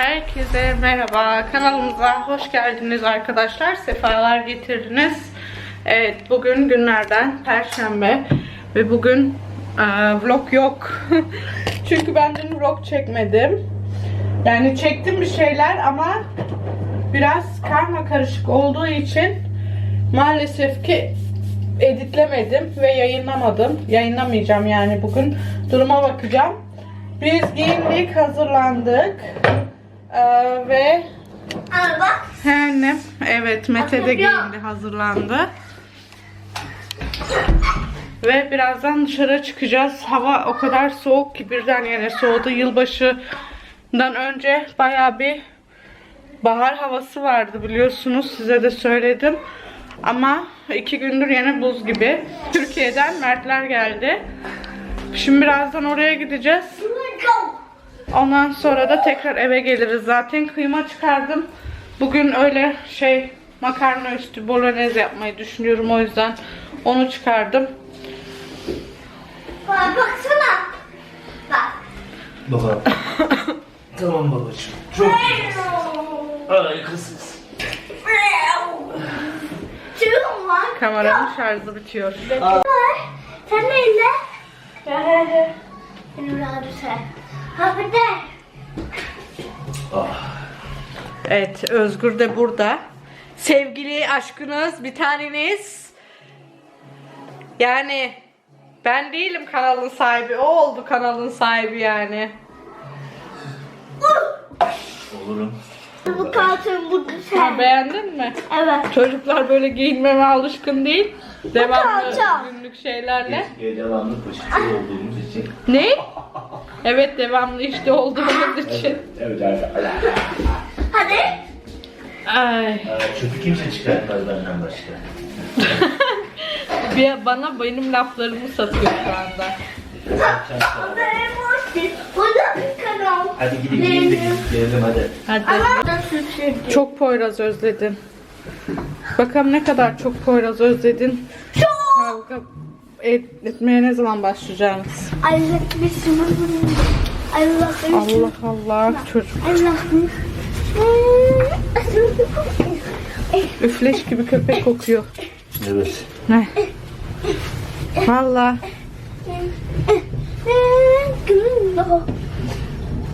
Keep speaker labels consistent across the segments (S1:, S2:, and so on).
S1: Herkese merhaba. Kanalımıza hoş geldiniz arkadaşlar. Sefalar getirdiniz. Evet, bugün günlerden Perşembe ve bugün e, vlog yok. Çünkü ben dün vlog çekmedim. Yani çektim bir şeyler ama biraz karma karışık olduğu için maalesef ki editlemedim ve yayınlamadım. Yayınlamayacağım yani bugün. Duruma bakacağım. Biz giyindik, hazırlandık. Ee, ve
S2: Al bak.
S1: He annem. Evet Mete de giyindi, hazırlandı. Ve birazdan dışarı çıkacağız. Hava o kadar soğuk ki birden yani soğudu. Yılbaşından önce baya bir bahar havası vardı biliyorsunuz. Size de söyledim. Ama iki gündür yine buz gibi. Türkiye'den Mertler geldi. Şimdi birazdan oraya gideceğiz. Ondan sonra da tekrar eve geliriz. Zaten kıyma çıkardım. Bugün öyle şey makarna üstü bolognese yapmayı düşünüyorum. O yüzden onu çıkardım.
S2: Bak baksana. Bak.
S3: Baba. tamam babacığım. Çok harikasınız.
S2: Tüm var.
S1: Kameranın şarjı bitiyor.
S2: Sen. Ha bir de.
S3: Ah.
S1: Evet Özgür de burada. Sevgili aşkınız bir taneniz. Yani ben değilim kanalın sahibi. O oldu kanalın sahibi yani.
S3: Olurum.
S2: Bu kalsın bu
S1: Ha,
S2: sen.
S1: beğendin mi?
S2: Evet.
S1: Çocuklar böyle giyinmeme alışkın değil. Devamlı günlük şeylerle.
S3: Eskiye devamlı poşetli olduğumuz için.
S1: Ne? Evet devamlı işte olduğumuz için.
S3: Evet evet.
S2: Hadi.
S1: Ay.
S3: Aa, Çöpü kimse çıkartmaz benden başka.
S1: Bir, bana benim laflarımı satıyor şu anda.
S2: Hadi boş. Burada bir kanal.
S3: Hadi gidin giyin de gidip gelelim hadi.
S1: Hadi.
S2: Ama da süsürdü.
S1: Çok Poyraz özledin. Bakalım ne kadar çok Poyraz özledin. Kavga et- etmeye ne zaman başlayacaksınız?
S2: Allah bismillah. Allah
S1: Allah Allah çocuk.
S2: Allah.
S1: Üfleş gibi köpek kokuyor.
S3: Evet.
S1: Ne? Valla.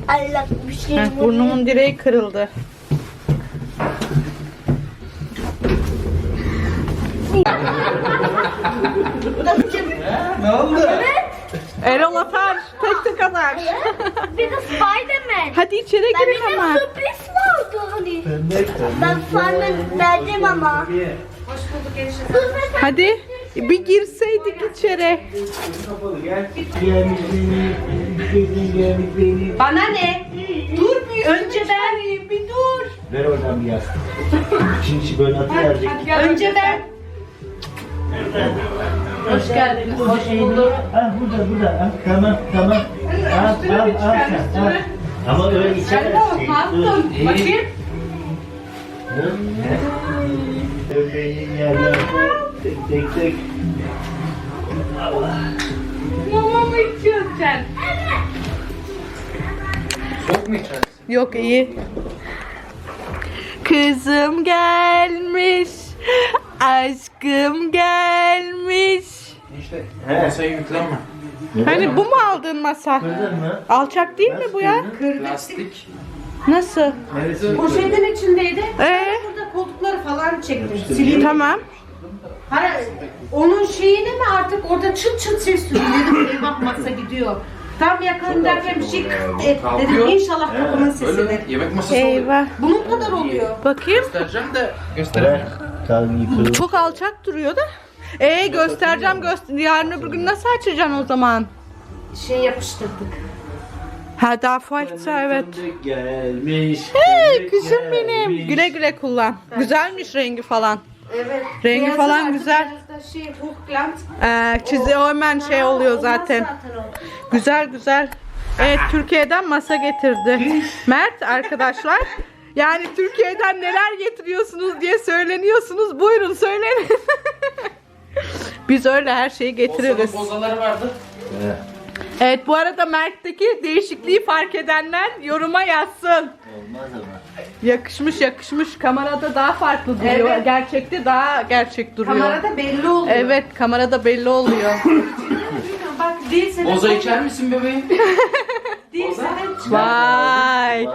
S2: Allah bir şey
S1: Heh, burnumun direği kırıldı.
S3: Ne oldu?
S1: Erol atar. Tek tek atar.
S2: Bir de Spiderman.
S1: Hadi içeri
S2: Ben
S1: girin
S2: benim
S1: ama.
S2: sürpriz vardı hani. Ben falan verdim ama. Dur ben
S1: Hadi bir girseydik içeri.
S3: Kapalı gel. Gelmiş beni. Gelmiş beni.
S1: Bana ne? Dur bir önce ben bir dur.
S3: Ver oradan bir yastık. Şimdi böyle atıverecek.
S1: Önce ben. Hoş geldiniz. Hoş bulduk.
S3: Ha burada burada. Ha, tamam tamam. Al
S1: Üstünü
S3: al
S1: bir
S3: al
S1: çıkar,
S3: sen.
S1: üstünü.
S3: al. Ama öyle
S1: Sen
S3: içeri.
S1: de ne yaptın? Bakayım.
S3: Benim yerlerde tek tek tek.
S1: Mama mı içiyorsun sen?
S4: Soğuk mu içersin?
S1: Yok iyi. Kızım gelmiş. Aşkım gelmiş.
S4: İşte
S3: He.
S4: masaya yüklenme.
S1: Hani bu mu aldığın masa?
S3: Kırdın mı?
S1: Alçak değil mi bu ya?
S4: Plastik.
S1: Nasıl?
S3: Neresi?
S5: Poşetin içindeydi.
S1: Ee,
S5: Burada koltukları falan çektim. Sileyim.
S1: tamam.
S5: Hani onun şeyini mi artık orada çıt çıt ses duyuyor. Dedim eyvah masa gidiyor. Tam yakın derken bir şey kıt et. Dedim
S4: Kalkıyor.
S5: inşallah kapının
S4: Öyle
S5: sesidir.
S4: yemek masası oluyor.
S1: Eyvah.
S5: Bunun kadar oluyor.
S1: Bakayım.
S4: Göstereceğim de gösteremiyorum.
S3: Yıkılır.
S1: Çok alçak duruyor da. Ee göstereceğim göster. Yarın öbür gün nasıl açacaksın o zaman?
S5: Şey yapıştırdık.
S1: Ha daha fayda evet.
S3: Gelmiş.
S1: Hey kızım benim. Güle güle kullan. Güzelmiş rengi falan.
S5: Evet.
S1: Rengi
S5: Beyazı
S1: falan güzel.
S5: da Şey, Hochglanz.
S1: Ee, çizi o hemen şey oluyor zaten.
S5: zaten.
S1: Güzel güzel. Evet Türkiye'den masa getirdi. Mert arkadaşlar. Yani Türkiye'den neler getiriyorsunuz diye söyleniyorsunuz. Buyurun söyleyin. Biz öyle her şeyi getiririz.
S4: Bozanın bozaları vardı.
S1: Evet bu arada Mert'teki değişikliği fark edenler yoruma yazsın.
S3: Olmaz ama.
S1: Yakışmış yakışmış. Kamerada daha farklı duruyor.
S5: Evet.
S1: Gerçekte daha gerçek duruyor.
S5: Kamerada belli oluyor.
S1: Evet kamerada belli oluyor.
S5: Bak değilse de
S4: Boza içer misin bebeğim?
S5: değilse de çıkar.
S1: Vay.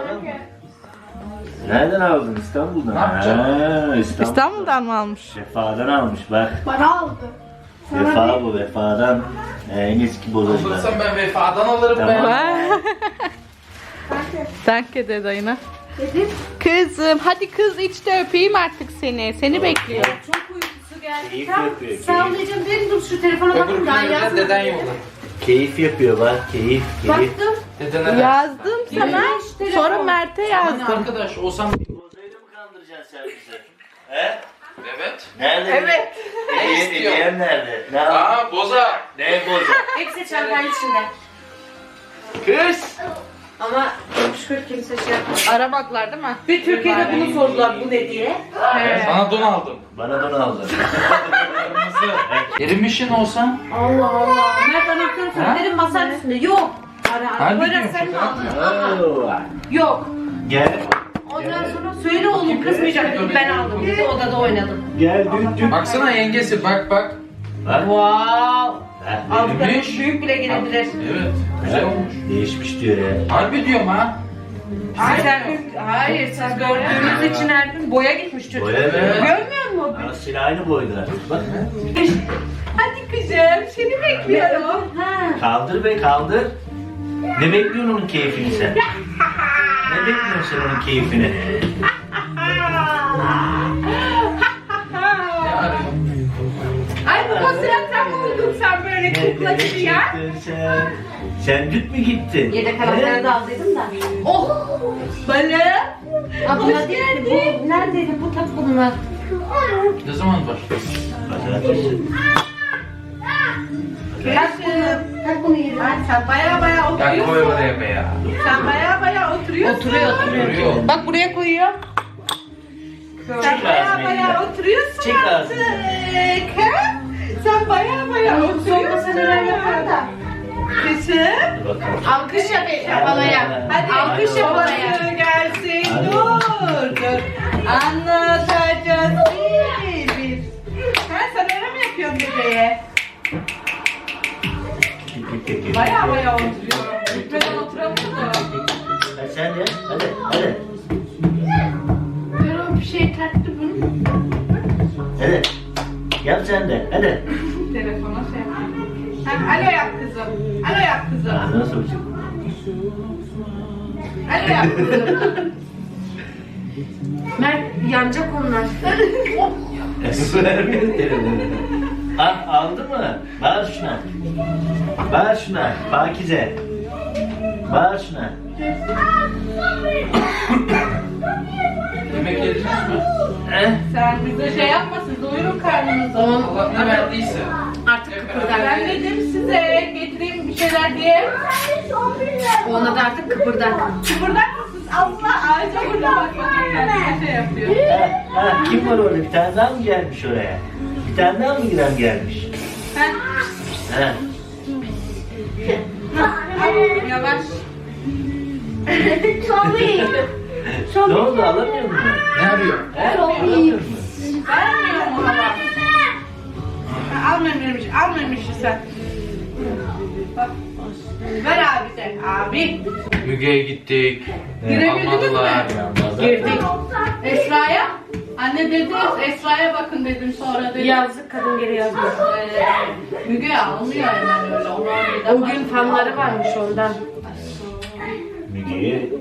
S3: Nereden aldın? İstanbul'dan.
S4: Ne yapacaksın?
S3: Ha, İstanbul.
S1: İstanbul'dan mı almış?
S3: Vefadan almış bak.
S2: Bana aldı.
S3: Vefa bu vefadan. Ee, en eski bozacılar.
S4: Alırsam ben vefadan alırım
S3: Tamam.
S4: be.
S1: Vay. Danke de dayına. Kızım hadi kız iç de öpeyim artık seni. Seni bekliyor.
S5: Çok uykusu geldi.
S3: Keyif
S5: Tamam,
S3: yapıyor, keyif.
S5: Sağlayacağım dedim dur şu telefona
S4: Öbür
S5: bakın daha yazmadım.
S4: deden yolla.
S3: Keyif yapıyor bak keyif keyif.
S5: Baktım.
S4: Dedene de.
S1: Yazdım sana. Sonra. Mert'e
S4: Hani
S1: yazdım.
S4: arkadaş olsam...
S3: Bozayla mı kandıracaksın sen bizi? He?
S4: Evet.
S3: Nerede?
S1: Evet.
S4: Ne
S3: Hediye,
S4: istiyor?
S3: hediyem nerede? Ne aldın?
S4: Aa boza.
S3: Ne boza?
S5: Hepsi çantanın içinde.
S3: Kız!
S5: Ama çok şükür kimse şey yapmadı.
S1: Aramadılar değil mi?
S5: Bir Türkiye'de bunu sordular bu ne diye.
S4: Sana don aldım.
S3: Bana don aldın.
S4: Kırmızı. Erimişin olsan.
S5: Allah Allah. Mert anahtarı
S4: Ha?
S5: söyledim masanın üstünde. Yok. Ara ara.
S4: Harbi
S5: Böyle
S4: diyorum,
S5: sen mi
S4: şaka
S5: aldın? Yok.
S3: Gel.
S5: Ondan sonra söyle oğlum kızmayacak dedim ben aldım. Biz de odada oynadım.
S3: Gel düt düt.
S4: Baksana yengesi bak bak.
S3: Bak.
S5: Wow.
S3: Ha,
S5: Aldıklarım
S4: Neymiş?
S5: büyük bile gelebilir.
S4: Evet. Güzel olmuş.
S3: Değişmiş diyor ya.
S4: Harbi diyorum ha.
S5: Hayır, hayır siz gördüğünüz için her gün boya gitmiş çocuk.
S3: Boya mı?
S5: Görmüyor musun?
S3: Anasıyla aynı boydalar. Bak.
S5: Hadi kızım seni bekliyorum. Ha.
S3: Kaldır be kaldır. Ne bekliyorsun onun keyfini sen? ne bekliyorsun sen onun keyfini?
S1: Ay bu sırada mı oldun sen böyle kukla gibi ya?
S3: sen? Sen düt mü gittin?
S5: Yedek anahtarı da aldıydım da.
S1: Oh balım.
S5: Abla dedi bu neredeydi bu tak bunlar.
S4: Ne zaman başlıyorsun?
S5: Tak bunu. Tak bunu yerine.
S1: Ay sen baya baya
S4: Ya koy
S1: oturuyorsun.
S4: oraya be ya.
S1: Sen baya baya oturuyorsun.
S5: Oturuyor oturuyor.
S4: Duruyor.
S1: Bak buraya koyuyor. Sen
S3: Çek
S1: baya
S3: ağzını
S1: baya
S3: elinden.
S1: oturuyorsun
S3: Çek
S1: artık.
S3: ağzını.
S1: Ha? Sen baya baya oturuyorsun. Kızım.
S3: Dur bakalım.
S5: Alkış yap balaya.
S1: Hadi
S5: Alkış
S1: alkış
S5: yap
S1: babası
S5: balaya.
S1: gelsin. Dur dur. Anlatacağız bir bir. Ha sen öyle mi yapıyorsun bebeğe? Baya baya oturuyor. Gitmeden oturamıyor da.
S3: Hadi sen de. Hadi. Hadi.
S1: Ben o bir şey taktı bunu.
S3: Hadi. Yap sen de. Hadi.
S1: Telefona şey. Ha, alo yap kızım. Alo yap kızım.
S3: Ağzına sokacağım.
S1: Alo yap kızım.
S5: Mert yanacak onlar.
S3: Vermiyor telefonu. Ah aldı mı? Bağır şuna. Bağır şuna. Pakize. Bağır şuna.
S4: Yemek yediniz mi?
S3: Eh?
S1: Sen bize şey yapmasın. Doyurun karnınızı.
S4: Allah ne verdiyse.
S5: Artık
S1: Ben
S5: kıpırdar.
S1: dedim size getireyim bir şeyler diye.
S5: Ona da artık kıpırdak.
S1: Kıpırdak mısınız? Allah ağaca burada bak bakayım şey yapıyor.
S3: Ha, kim var orada? Bir tane daha mı gelmiş oraya? Bir tane daha mı giren gelmiş?
S1: Ha,
S3: Ha.
S1: yavaş.
S2: Tommy.
S3: ne oldu alamıyor musun?
S4: Ne arıyor?
S3: He? Alamıyor musun?
S1: Vermiyorum ona bak. Ha, Al mememiş, al memişi sen. Bak. Ver abi de. Abi.
S4: Müge'ye gittik.
S1: Girebildiniz
S4: Almadılar.
S1: mi? Girdik. Esra'ya. Anne dedi Esra'ya bakın dedim sonra dedim.
S5: Yazdık kadın geri yazmıyor.
S1: Ee, Müge almıyor hemen öyle. De
S5: O gün fanları varmış ondan.
S3: Müge'yi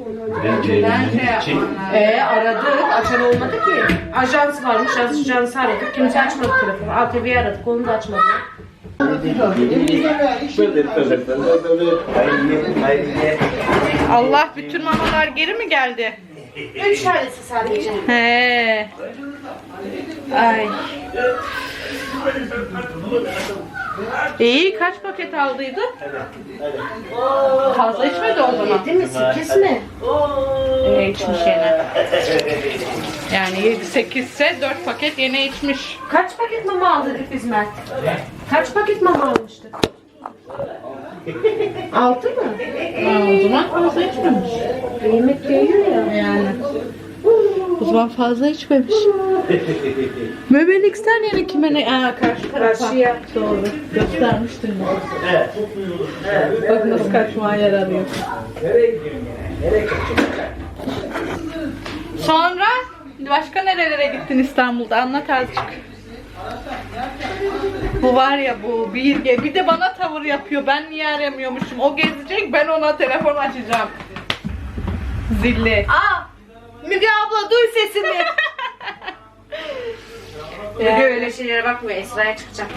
S3: ben
S1: Ben şey yapmam lazım.
S5: Ee aradık açan olmadı ki. Ajans varmış ajansı aradık. Kimse açmadı telefonu. ATV'yi aradık onu da açmadı.
S1: Allah bütün mamalar geri mi geldi?
S5: Üç tanesi sadece.
S1: He. Ay. İyi kaç paket aldıydı? Fazla içmedi o zaman.
S5: Yedi mi? Sekiz mi?
S1: Ee, içmiş yine. Yani 7 8 ise 4 paket yine içmiş.
S5: Kaç paket mama aldıydık biz Mert? Kaç paket mama almıştık? Altı mı?
S1: Ha, o zaman fazla içmemiş.
S5: Yemek yiyor ya.
S1: Yani. O zaman fazla içmemiş. Möbelix'ten yeni kime ne? Aa, karşı tarafa.
S5: Karşıya.
S1: Doğru. Göstermiştin bana.
S3: Evet.
S1: Bak nasıl kaçmaya yer arıyor. Sonra başka nerelere gittin İstanbul'da? Anlat azıcık. Bu var ya bu bir ge- bir de bana tavır yapıyor. Ben niye aramıyormuşum? O gezecek ben ona telefon açacağım. Zilli.
S5: Aa! Müge abla duy sesimi. Müge öyle şeylere bakmıyor. Esra'ya çıkacak.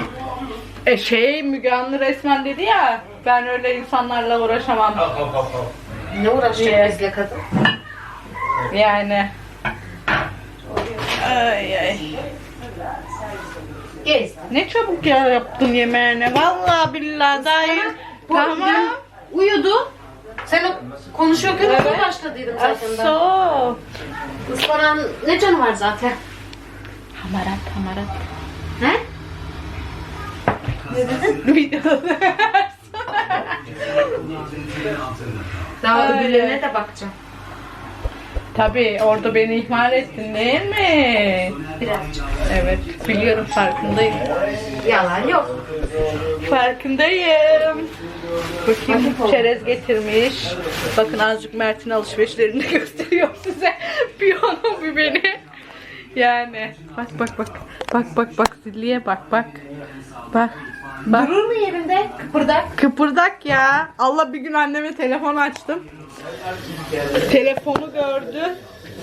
S1: E şey Müge Anlı resmen dedi ya ben öyle insanlarla uğraşamam.
S5: Ne uğraşacak bizle kadın?
S1: Yani. Ay ay.
S5: Gez.
S1: Ne çabuk ya yaptın yemeğini. Vallahi billahi daha iyi. Tamam.
S5: Uyudu. Sen o konuşuyorken
S1: Evet.
S5: başladıydım zaten ben.
S1: Aso.
S5: Ispanağın ne canı var zaten?
S1: Hamarat hamarat.
S5: He?
S1: Videoda
S5: Daha
S1: Öyle.
S5: öbürlerine de bakacağım.
S1: Tabii orada beni ihmal ettin değil mi?
S5: Birazcık.
S1: Evet biliyorum farkındayım.
S5: Yalan yok.
S1: Farkındayım. Bakayım çerez getirmiş. Bakın azıcık Mert'in alışverişlerini gösteriyor size. Bir onu bir beni. Yani bak bak bak. Bak bak bak zilliye bak bak. Bak. Bak.
S5: Durur mu yerinde? Kıpırdak.
S1: Kıpırdak ya. Allah bir gün anneme telefon açtım. Telefonu gördü.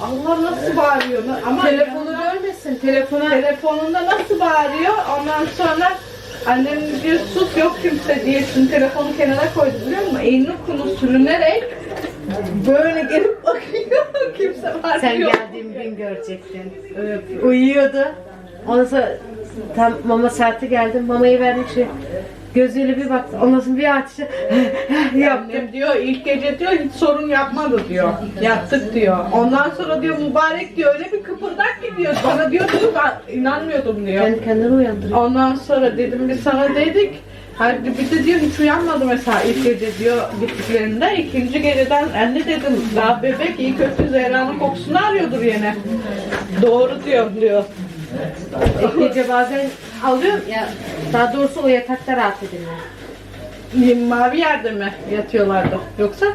S1: Allah nasıl bağırıyor. Ama
S5: Telefonu görmesin. Telefona
S1: telefonunda nasıl bağırıyor? Ondan sonra annem diyor sus yok kimse diye şimdi telefonu kenara koydu biliyor musun? Elini kulu sürünerek böyle gelip bakıyor. kimse var
S5: sen
S1: diyor.
S5: geldiğim gün görecektin. Uyuyordu. Ondan sonra tam mama saati geldi. Mamayı verdim şey. Gözüyle bir baktı. Ondan sonra bir açtı. Yaptı.
S1: Annem diyor ilk gece diyor hiç sorun yapmadı diyor. Yattık diyor. Ondan sonra diyor mübarek diyor öyle bir kıpırdak gidiyor. Bana diyor diyor ben inanmıyordum diyor.
S5: Kendi kendini uyandırıyor.
S1: Ondan sonra dedim biz sana dedik. Hadi bir de diyor hiç uyanmadı mesela ilk gece diyor gittiklerinde. ikinci geceden anne dedim daha bebek iyi kötü Zehra'nın kokusunu arıyordur yine. Doğru diyor diyor.
S5: Gece bazen alıyorum ya. Daha doğrusu o yatakta rahat edinler.
S1: Mavi yerde mi yatıyorlardı yoksa?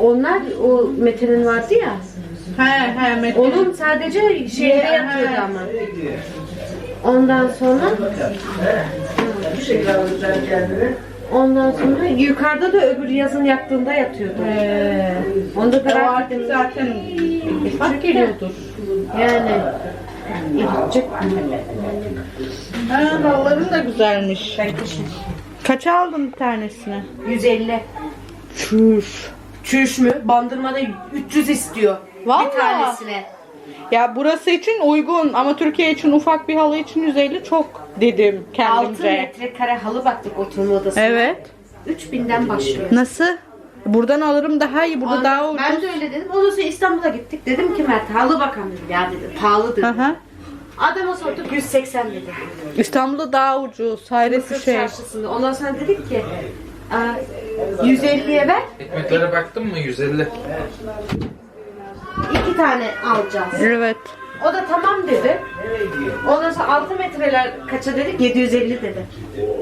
S5: Onlar o Mete'nin vardı ya.
S1: He he Metin.
S5: Onun sadece şeyde yatıyordu
S1: he.
S5: ama. Ondan sonra Ondan sonra yukarıda da öbür yazın yattığında yatıyordu.
S1: He.
S5: Onda da
S1: artık zaten bak geliyordur.
S5: Yani gidecek.
S1: Ha, dalların da güzelmiş. Kaça aldın bir tanesini?
S5: 150.
S1: Çüş.
S5: Çüş mü? Bandırmada 300 istiyor.
S1: Vallahi.
S5: Bir tanesine.
S1: Ya burası için uygun ama Türkiye için ufak bir halı için 150 çok dedim
S5: 6
S1: kendimce.
S5: metrekare halı baktık oturma odasına.
S1: Evet.
S5: 3000'den başlıyor.
S1: Nasıl? Buradan alırım daha iyi. Burada
S5: Ondan-
S1: daha ucuz.
S5: Ben de öyle dedim. Ondan sonra İstanbul'a gittik. Dedim ki Mert halı bakalım dedim. Ya dedi pahalı dedi.
S1: Aha.
S5: Adama sorduk 180 dedi.
S1: İstanbul'da daha ucuz. Hayresi
S5: Mısır
S1: şey.
S5: çarşısında. Ondan sonra dedik ki "Aa, 150'ye ver.
S4: Ekmeklere baktın mı? 150.
S5: iki tane alacağız.
S1: Evet.
S5: O da tamam dedi. Ondan sonra 6 metreler kaça dedik? 750 dedi.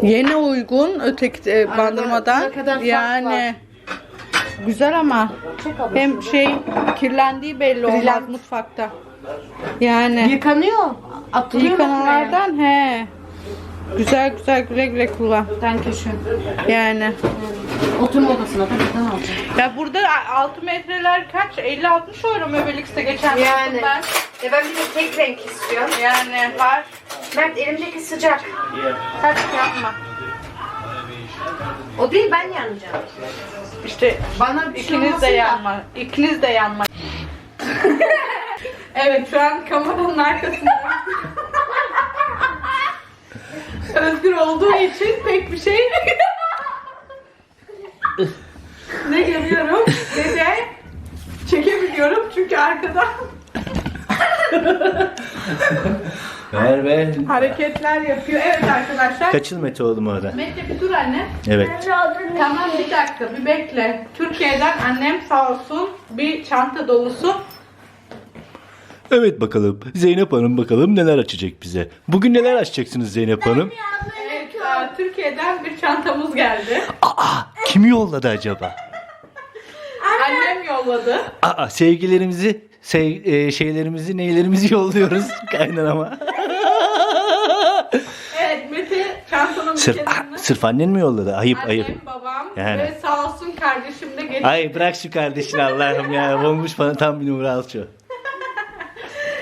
S1: Yine uygun öteki e, bandırmadan.
S5: ne kadar fark
S1: yani güzel ama hem şey kirlendiği belli olmaz
S5: Brilliant.
S1: mutfakta. Yani
S5: Yıkanıyor. Atılıyor
S1: yıkananlardan he. Güzel güzel güle güle kullan.
S5: Danke schön.
S1: Yani.
S5: Oturma odasına da buradan alacağım.
S1: Ya burada 6 metreler kaç? 50-60 euro Möbelix'te geçen
S5: Yani.
S1: baktım ben.
S5: Ya ben bir de tek renk istiyorum.
S1: Yani var.
S5: Mert elimdeki sıcak.
S1: Kaç yapma.
S5: O değil ben yanacağım.
S1: İşte
S5: Bana bir şey
S1: ikiniz de
S5: olmasın da.
S1: yanma. İkiniz de yanma. evet şu an kameranın arkasında. Özgür olduğu için pek bir şey ne görüyorum ne de çekebiliyorum çünkü arkada
S3: Ver.
S1: hareketler yapıyor. Evet arkadaşlar.
S3: Kaçıl Mete oğlum orada.
S1: Mete bir dur anne.
S3: Evet.
S1: Tamam bir dakika bir bekle. Türkiye'den annem sağ olsun bir çanta dolusu
S3: Evet bakalım. Zeynep Hanım bakalım neler açacak bize. Bugün neler açacaksınız Zeynep Hanım?
S1: Evet, Türkiye'den bir çantamız geldi.
S3: Aa kim yolladı acaba?
S1: Annem yolladı.
S3: Aa sevgilerimizi, sev, e, şeylerimizi, neylerimizi yolluyoruz kaynanama.
S1: Evet Mete çantanın bir
S3: Sırf, aa, sırf annen mi yolladı? Ayıp
S1: annem,
S3: ayıp.
S1: babam
S3: Yani.
S1: ve sağ olsun kardeşim de getirdi.
S3: Ay bırak şu kardeşini Allah'ım ya. Olmuş bana tam bir numara al şu.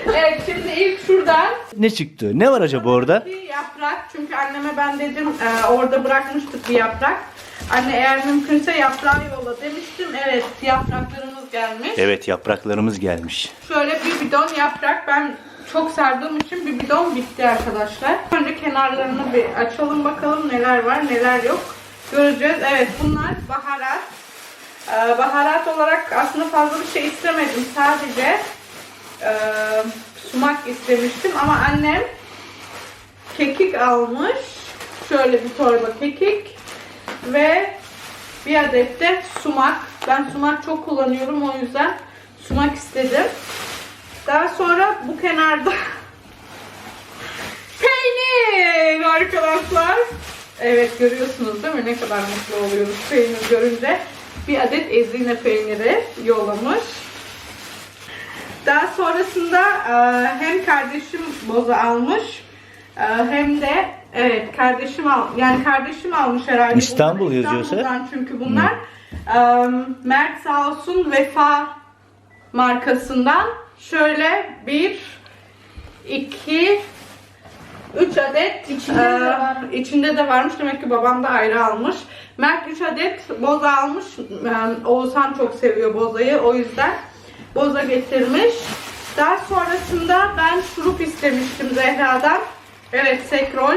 S1: Evet şimdi ilk şuradan
S3: Ne çıktı? Ne var acaba orada?
S1: bir yaprak. Çünkü anneme ben dedim e, orada bırakmıştık bir yaprak. Anne eğer mümkünse yaprağı yolla demiştim. Evet yapraklarımız gelmiş.
S3: Evet yapraklarımız gelmiş.
S1: Şöyle bir bidon yaprak. Ben çok sardığım için bir bidon bitti arkadaşlar. Önce kenarlarını bir açalım bakalım neler var neler yok. Göreceğiz. Evet bunlar baharat. Ee, baharat olarak aslında fazla bir şey istemedim. Sadece e, sumak istemiştim ama annem kekik almış. Şöyle bir torba kekik ve bir adet de sumak. Ben sumak çok kullanıyorum o yüzden sumak istedim. Daha sonra bu kenarda peynir arkadaşlar. Evet görüyorsunuz değil mi ne kadar mutlu oluyoruz peynir görünce. Bir adet ezine peyniri yollamış. Daha sonrasında e, hem kardeşim boza almış e, hem de evet kardeşim al yani kardeşim almış herhalde.
S3: İstanbul yazıyorsa?
S1: İstanbul'dan çünkü bunlar. E, Mert sağ olsun Vefa markasından şöyle bir iki üç adet içinde, de, var. içinde de varmış demek ki babam da ayrı almış. Mert 3 adet boza almış. Yani Oğuzhan çok seviyor bozayı o yüzden boza getirmiş. Daha sonrasında ben şurup istemiştim Zehra'dan. Evet sekrol.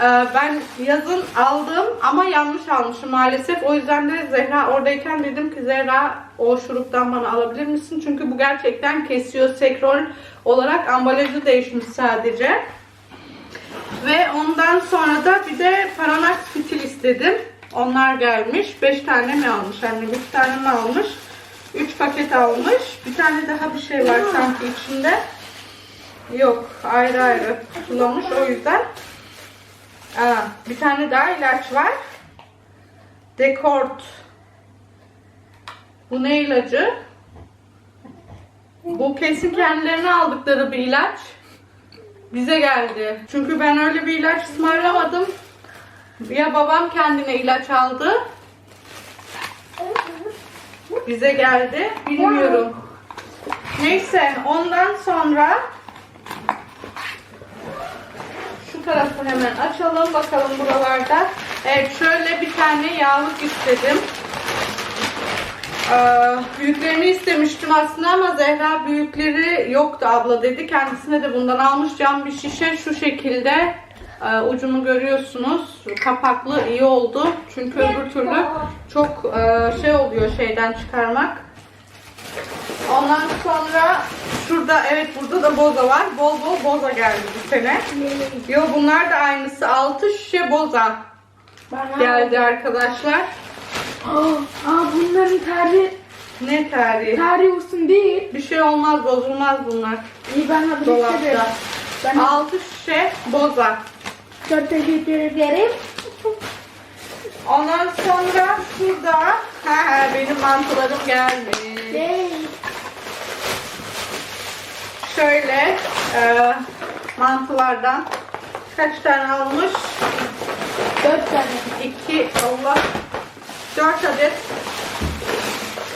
S1: Ee, ben yazın aldım ama yanlış almışım maalesef. O yüzden de Zehra oradayken dedim ki Zehra o şuruptan bana alabilir misin? Çünkü bu gerçekten kesiyor sekrol olarak ambalajı değişmiş sadece. Ve ondan sonra da bir de Paranax fitil istedim. Onlar gelmiş. 5 tane mi almış anne? 3 tane mi almış? 3 paket almış. Bir tane daha bir şey var sanki içinde. Yok ayrı ayrı tutulamış o yüzden. Bir tane daha ilaç var. Dekort. Bu ne ilacı? Bu kesin kendilerine aldıkları bir ilaç. Bize geldi. Çünkü ben öyle bir ilaç ısmarlamadım. Ya babam kendine ilaç aldı. Bize geldi. Bilmiyorum. Neyse ondan sonra şu tarafı hemen açalım bakalım buralarda. Evet şöyle bir tane yağlık istedim. Ee, büyüklerini istemiştim aslında ama Zehra büyükleri yoktu abla dedi. Kendisine de bundan almış cam bir şişe şu şekilde Ee, ucunu görüyorsunuz. Kapaklı iyi oldu. Çünkü öbür türlü çok e, şey oluyor şeyden çıkarmak. Ondan sonra şurada evet burada da boza var. Bol bol boza geldi bu sene. Yo bunlar da aynısı. 6 şişe boza geldi arkadaşlar.
S2: Aa bunların tarihi
S1: Ne tarihi?
S2: tarihi olsun değil.
S1: Bir şey olmaz bozulmaz bunlar.
S2: İyi ben hadi
S1: Dolapta.
S2: Ben
S1: 6 şişe boza.
S2: çok teşekkür ederim.
S1: Ondan sonra şurada ha, benim mantılarım gelmiş. Şöyle e, mantılardan kaç tane almış?
S2: Dört tane.
S1: 2 Allah 4 adet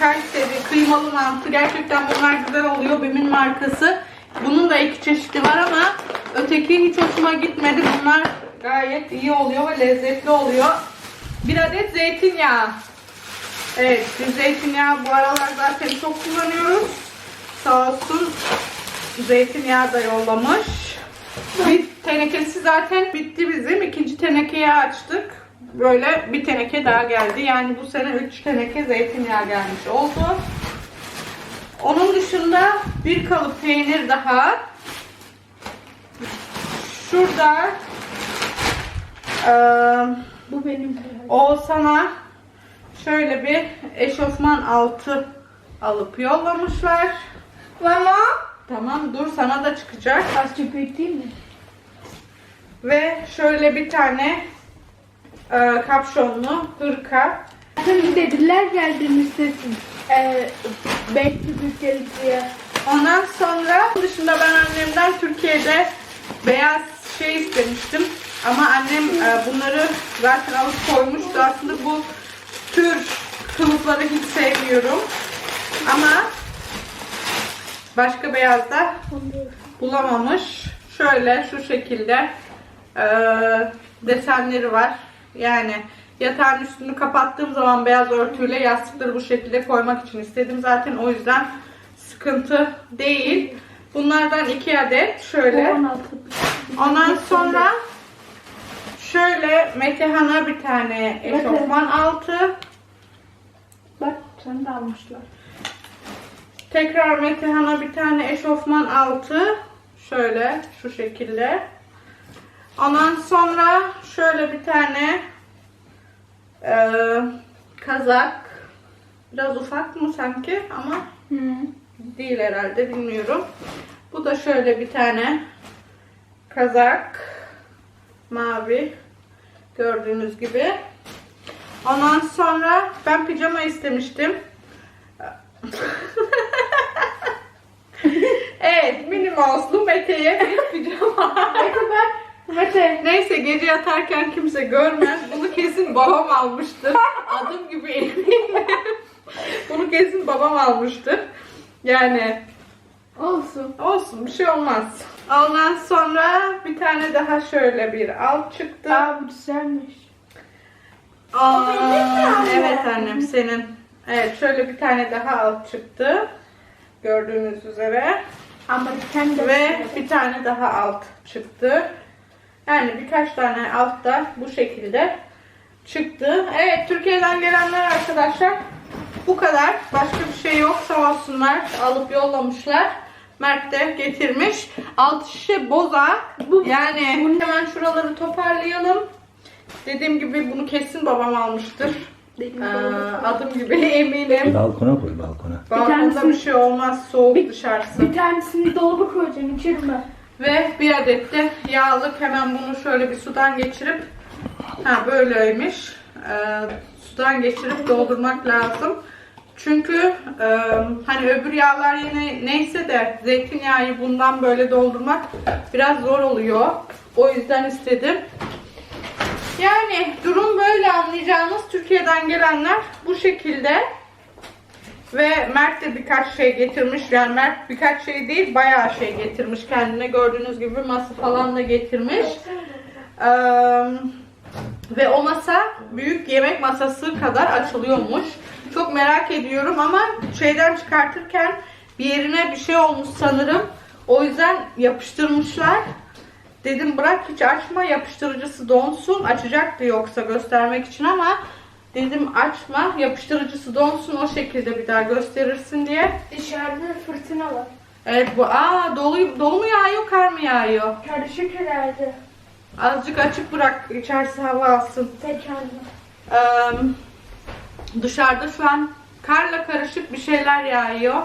S1: Kayseri kıymalı mantı. Gerçekten bunlar güzel oluyor. Bim'in markası. Bunun da iki çeşidi var ama öteki hiç hoşuma gitmedi. Bunlar gayet iyi oluyor ve lezzetli oluyor. Bir adet zeytinyağı. Evet, biz zeytinyağı bu aralar zaten çok kullanıyoruz. Sağ olsun zeytinyağı da yollamış. Bir tenekesi zaten bitti bizim. İkinci tenekeyi açtık. Böyle bir teneke daha geldi. Yani bu sene 3 teneke zeytinyağı gelmiş oldu. Onun dışında bir kalıp peynir daha. şurada eee
S2: Bu benim.
S1: Oğuzhan'a şöyle bir eşofman altı alıp yollamışlar.
S2: Mama.
S1: Tamam dur sana da çıkacak.
S2: Azıcık büyüteyim mi?
S1: Ve şöyle bir tane e, kapşonlu hırka.
S2: Zaten dediler geldiğimizde e, belki büyütelim diye.
S1: Ondan sonra dışında ben annemden Türkiye'de beyaz şey istemiştim. Ama annem e, bunları zaten alıp koymuştu. Aslında bu tür kılıfları hiç sevmiyorum. Ama başka beyaz da bulamamış. Şöyle şu şekilde e, desenleri var. Yani yatağın üstünü kapattığım zaman beyaz örtüyle yastıkları bu şekilde koymak için istedim. Zaten o yüzden sıkıntı değil. Bunlardan iki adet şöyle.
S2: 16.
S1: Ondan sonra şöyle Metehan'a bir tane eşofman altı.
S2: Bak sen de almışlar.
S1: Tekrar Metehan'a bir tane eşofman altı. Şöyle şu şekilde. Ondan sonra şöyle bir tane eee, kazak. Biraz ufak mı sanki ama
S2: Hı.
S1: değil herhalde bilmiyorum. Bu da şöyle bir tane kazak. Mavi. Gördüğünüz gibi. Ondan sonra ben pijama istemiştim. evet, mini mouse'lu Mete'ye bir pijama.
S2: Mete. Mete.
S1: Neyse gece yatarken kimse görmez. Bunu kesin babam almıştır. Adım gibi eminim. Bunu kesin babam almıştır. Yani
S2: Olsun.
S1: olsun bir şey olmaz. Ondan sonra bir tane daha şöyle bir alt çıktı.
S2: Aa bu güzelmiş.
S1: Aa, evet annem senin. Evet şöyle bir tane daha alt çıktı. Gördüğünüz üzere.
S2: Amerikan da
S1: Ve bir tane daha alt çıktı. Yani birkaç tane alt da bu şekilde çıktı. Evet Türkiye'den gelenler arkadaşlar bu kadar. Başka bir şey yok sağ olsunlar. Alıp yollamışlar. Mert de getirmiş. Alt şişe boza.
S2: Bu-
S1: yani hemen şuraları toparlayalım. Dediğim gibi bunu kesin babam almıştır.
S2: Benim
S1: Ee, adım gibi eminim.
S3: Balkona koy balkona.
S1: Balkonda bir şey olmaz soğuk
S2: Bir-
S1: dışarısı.
S2: Bir tanesini dolaba koyacağım içirme.
S1: Ve bir adet de yağlık hemen bunu şöyle bir sudan geçirip ha böyleymiş. Ee, sudan geçirip doldurmak lazım. Çünkü e, hani öbür yağlar yine neyse de zeytinyağı bundan böyle doldurmak biraz zor oluyor. O yüzden istedim. Yani durum böyle anlayacağınız Türkiye'den gelenler bu şekilde. Ve Mert de birkaç şey getirmiş. Yani Mert birkaç şey değil bayağı şey getirmiş kendine. Gördüğünüz gibi masa falan da getirmiş. Ee, ve o masa büyük yemek masası kadar açılıyormuş. Çok merak ediyorum ama şeyden çıkartırken bir yerine bir şey olmuş sanırım. O yüzden yapıştırmışlar. Dedim bırak hiç açma yapıştırıcısı donsun. Açacaktı yoksa göstermek için ama dedim açma yapıştırıcısı donsun o şekilde bir daha gösterirsin diye.
S2: Dışarıda fırtına var.
S1: Evet bu aa dolu, dolu mu yağıyor kar mı yağıyor?
S2: Karışık herhalde.
S1: Azıcık açık bırak içerisi hava alsın.
S2: Tekanlı.
S1: Ee, dışarıda şu an karla karışık bir şeyler yağıyor.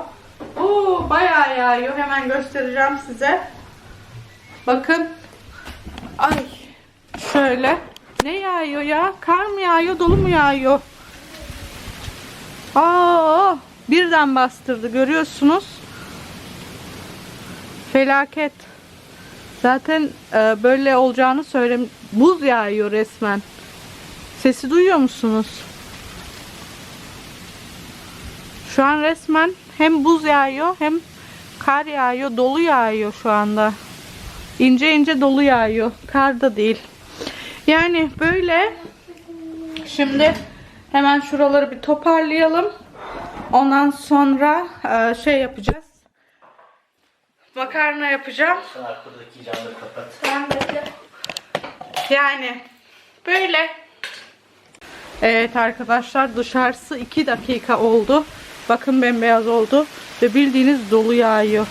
S1: Oo bayağı yağıyor. Hemen göstereceğim size. Bakın. Ay. Şöyle. Ne yağıyor ya? Kar mı yağıyor, dolu mu yağıyor? Aa, birden bastırdı görüyorsunuz. Felaket. Zaten e, böyle olacağını söylem. Buz yağıyor resmen. Sesi duyuyor musunuz? Şu an resmen hem buz yağıyor hem kar yağıyor, dolu yağıyor şu anda. İnce ince dolu yağıyor. Kar da değil. Yani böyle şimdi hemen şuraları bir toparlayalım. Ondan sonra e, şey yapacağız. Makarna yapacağım.
S3: Sen
S1: Yani böyle. Evet arkadaşlar dışarısı 2 dakika oldu. Bakın bembeyaz oldu ve bildiğiniz dolu yağıyor.